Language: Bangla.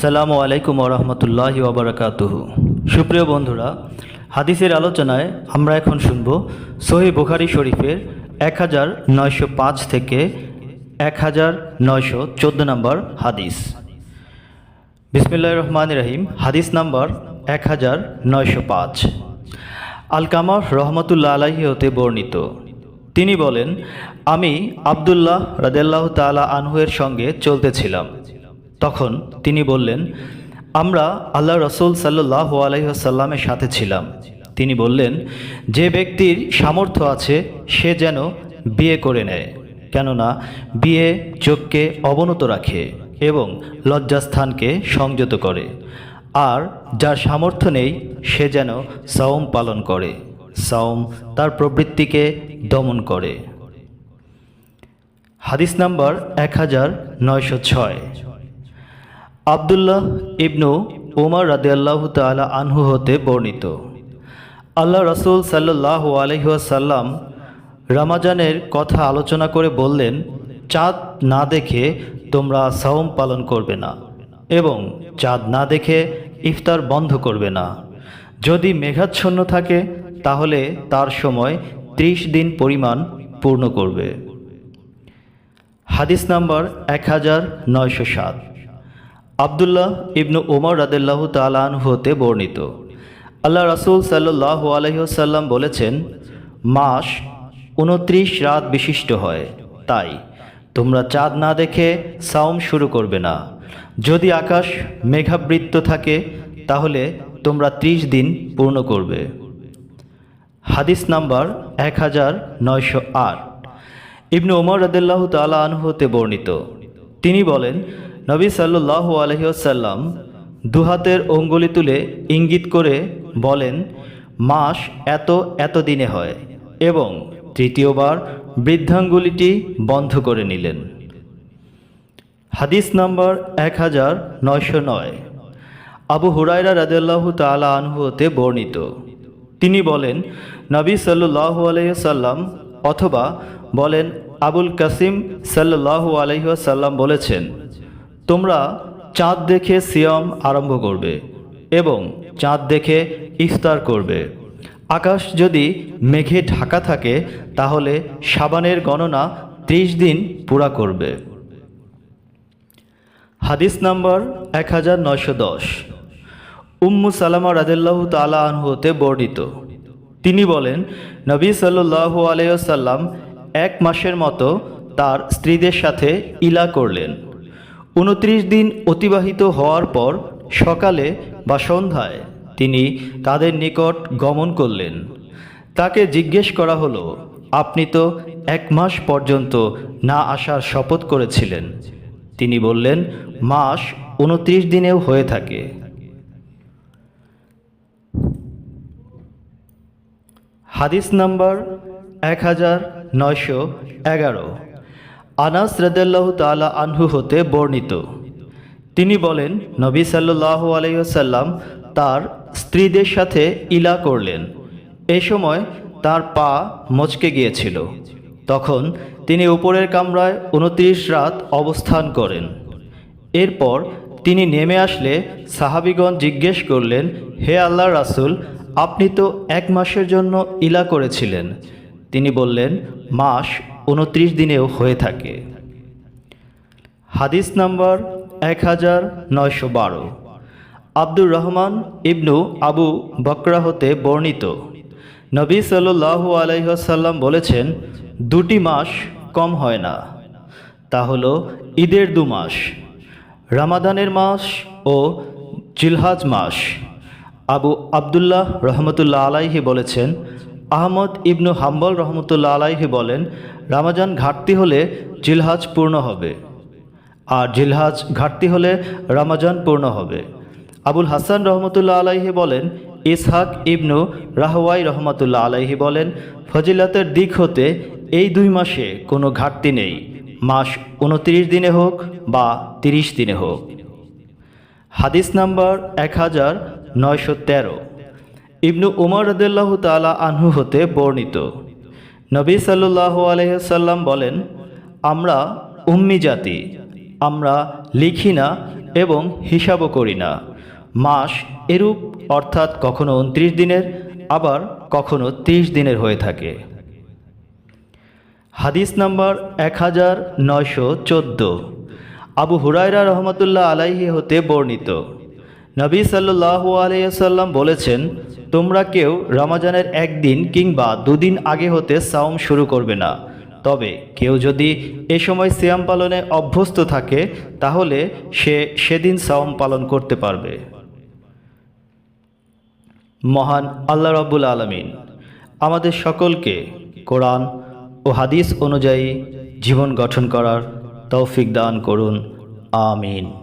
আসসালামু আলাইকুম ওরহমতুল্লাহ ওবরাকাতুহু সুপ্রিয় বন্ধুরা, হাদিসের আলোচনায় আমরা এখন শুনব সহি বুখারি শরীফের এক হাজার নয়শো পাঁচ থেকে এক হাজার নয়শো চোদ্দ নম্বর হাদিস। বিসমিল্লাহ রহমান রহিম, হাদিস নাম্বার এক হাজার নয়শো পাঁচ। আল কামার রহমতুল্লা আলাহি হতে বর্ণিত। তিনি বলেন, আমি আবদুল্লাহ রাদেল্লাহ তালা আনহুয়ের সঙ্গে চলতেছিলাম। তখন তিনি বললেন, আমরা আল্লাহ রসুল সাল্লাহ আলহিহাসাল্লামের সাথে ছিলাম। তিনি বললেন, যে ব্যক্তির সামর্থ্য আছে, সে যেন বিয়ে করে নেয়, কেননা বিয়ে চোখকে অবনত রাখে এবং লজ্জাস্থানকে সংযত করে, আর যার সামর্থ্য নেই, সে যেন সাওম পালন করে, সাওম তার প্রবৃত্তিকে দমন করে। হাদিস নাম্বার এক হাজার নয়শো ছয়। আবদুল্লাহ ইবনু উমর রাদিয়াল্লাহু তাআলা আনহু হতে বর্ণিত। আল্লাহ রসুল সাল্লাহ আলহিহাসাল্লাম রামাজানের কথা আলোচনা করে বললেন, চাঁদ না দেখে তোমরা সাওম পালন করবে না এবং চাঁদ না দেখে ইফতার বন্ধ করবে না। যদি মেঘাচ্ছন্ন থাকে, তাহলে তার সময় ত্রিশ দিন পরিমাণ পূর্ণ করবে। হাদিস নাম্বার এক হাজার নয়শো সাত। আবদুল্লাহ ইবনু ওমর রাদেল্লাহ তালান হতে বর্ণিত। আল্লাহ রাসুল সাল্লাহ আলহিহসাল্লাম বলেছেন, মাস উনত্রিশ রাত বিশিষ্ট হয়, তাই তোমরা চাঁদ না দেখে সাওম শুরু করবে না। যদি আকাশ মেঘাবৃত্ত থাকে, তাহলে তোমরা ত্রিশ দিন পূর্ণ করবে। হাদিস নাম্বার এক হাজার নয়শো আট। ইবনু ওমর রদুল্লাহ তালা আনহু হতে বর্ণিত। তিনি বলেন নবী সাল্লাহ আলহিসাল্লাম দুহাতের অঙ্গুলি তুলে ইঙ্গিত করে বলেন, মাস এত এত দিনে হয়। এবং তৃতীয়বার বৃদ্ধাঙ্গুলিটি বন্ধ করে নিলেন। হাদিস নাম্বার এক হাজার নয়শো নয়। আবু হুরাইরা রাজু তালা আনহু হতে বর্ণিত। তিনি বলেন, নবী সাল্লু আলহিসাল্লাম অথবা বলেন, আবুল কাসিম সাল্লাহু আলহিহাসাল্লাম বলেছেন তোমরা চাঁদ দেখে সিয়ম আরম্ভ করবে এবং চাঁদ দেখে ইফতার করবে। আকাশ যদি মেঘে ঢাকা থাকে, তাহলে সাবানের গণনা ত্রিশ দিন পুরা করবে। হাদিস নাম্বার এক হাজার নয়শো দশ। উম্মু সালামা রাজু তালা আনহুতে বর্ণিত। তিনি বলেন, নবী সাল্লু আলাইসাল্লাম এক মাসের মতো তার স্ত্রীদের সাথে ইলা করলেন। উনত্রিশ দিন অতিবাহিত হওয়ার পর সকালে বা সন্ধ্যায় তিনি তাদের নিকট গমন করলেন। তাকে জিজ্ঞেস করা হলো, আপনি তো এক মাস পর্যন্ত না আসার শপথ করেছিলেন। তিনি বললেন, মাস উনত্রিশ দিনেও হয়ে থাকে। হাদিস নাম্বার এক হাজার নয়শো এগারো। আনাস রদাল্লাহ তালা আনহু হতে বর্ণিত। তিনি বলেন, নবী সাল্লাহ আলাইসাল্লাম তার স্ত্রীদের সাথে ইলা করলেন। এ সময় তার পা মচকে গিয়েছিল। তখন তিনি উপরের কামরায় উনত্রিশ রাত অবস্থান করেন। এরপর তিনি নেমে আসলে সাহাবিগণ জিজ্ঞেস করলেন, হে আল্লাহ রাসুল, আপনি তো এক মাসের জন্য ইলা করেছিলেন। তিনি বললেন, মাস উনত্রিশ দিনেও হয়ে থাকে। হাদিস নাম্বার এক হাজার নয়শো বারো। আব্দুর রহমান ইবনু আবু বকরা হতে বর্ণিত। নবী সাল্লু আলাইসাল্লাম বলেছেন, দুটি মাস কম হয় না। তা হল ঈদের দু মাস, রামাদানের মাস ও জিলহাজ মাস। আবু আবদুল্লাহ রহমতুল্লাহ আলাইহি বলেছেন আহমদ ইবনু হাম্বল রহমতুল্লাহ আলাইহি বলেন, রামাজান ঘাটতি হলে জিলহাজ পূর্ণ হবে। আর জিলহাজ ঘাটতি হলে রামাজান পূর্ণ হবে। আবুল হাসান রহমতুল্লাহ আলাইহি বলেন, ইসহাক ইবনু রাহওয়াই রহমতুল্লাহ আলাইহি বলেন, ফজিলাতের দিক হতে এই দুই মাসে কোনো ঘাটতি নেই। মাস উনত্রিশ দিনে হোক বা তিরিশ দিনে হোক। হাদিস নাম্বার এক হাজার নয়শো তেরো। ইবনু উমর রদুল্লাহ তালা আনহু হতে বর্ণিত। নবী সাল্লাহ আলহ্লাম বলেন, আমরা উম্মি জাতি। আমরা লিখি না এবং হিসাবও করি না। মাস এরূপ, অর্থাৎ কখনো উনত্রিশ দিনের, আবার কখনো ত্রিশ দিনের হয়ে থাকে। হাদিস নাম্বার এক হাজার নয়শো চোদ্দ। আবু হুরায়রা রহমতুল্লাহ আলাইহি হতে বর্ণিত। নবী সাল্লাহু আলাইসাল্লাম বলেছেন তোমরা কেউ রমাজানের একদিন কিংবা দুদিন আগে হতে সাওম শুরু করবে না। তবে কেউ যদি এ সময় সিয়াম পালনে অভ্যস্ত থাকে, তাহলে সে সেদিন সাওম পালন করতে পারবে। মহান আল্লাহ রাব্বুল আলমিন আমাদের সকলকে কোরআন ও হাদিস অনুযায়ী জীবন গঠন করার তৌফিক দান করুন। আমিন।